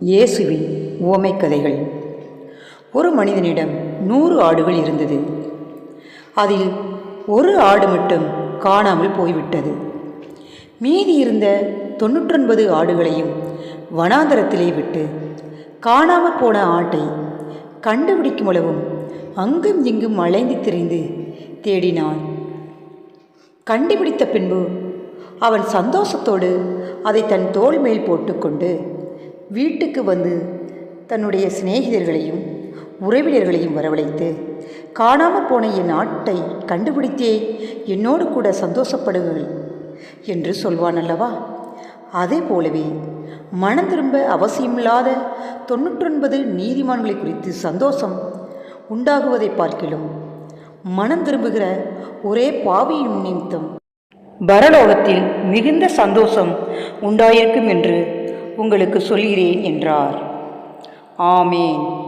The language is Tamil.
இயேசுவின் உவமை கதைகள் ஒரு மனிதனிடம் நூறு ஆடுகள் இருந்தது. அதில் ஒரு ஆடு மட்டும் காணாமல் போய்விட்டது. மீதி இருந்த தொண்ணூற்றொன்பது ஆடுகளையும் வனாந்தரத்திலே விட்டு காணாமல் போன ஆட்டை கண்டுபிடிக்கும் அளவும் அங்கும் இங்கும் அலைந்து திரிந்து தேடினான். கண்டுபிடித்த பின்பு அவன் சந்தோஷத்தோடு அதை தன் தோல் மேல் போட்டுக்கொண்டு வீட்டுக்கு வந்து தன்னுடைய சிநேகிதர்களையும் உறவினர்களையும் வரவழைத்து காணாமற் போன என் ஆட்டை கண்டுபிடித்தே என்னோடு கூட சந்தோஷப்படுங்கள் என்று சொல்வான் அல்லவா? அதே போலவே மனம் திரும்ப அவசியமில்லாத தொண்ணூற்றொன்பது நீதிமான்களை குறித்து சந்தோஷம் உண்டாகுவதை பார்க்கிலும் மனம் திரும்புகிற ஒரே பாவியின் நிமித்தம். பரலோகத்தில் மிகுந்த சந்தோஷம் உண்டாயிருக்கும் என்று உங்களுக்கு சொல்கிறேன் என்றார். ஆமேன்.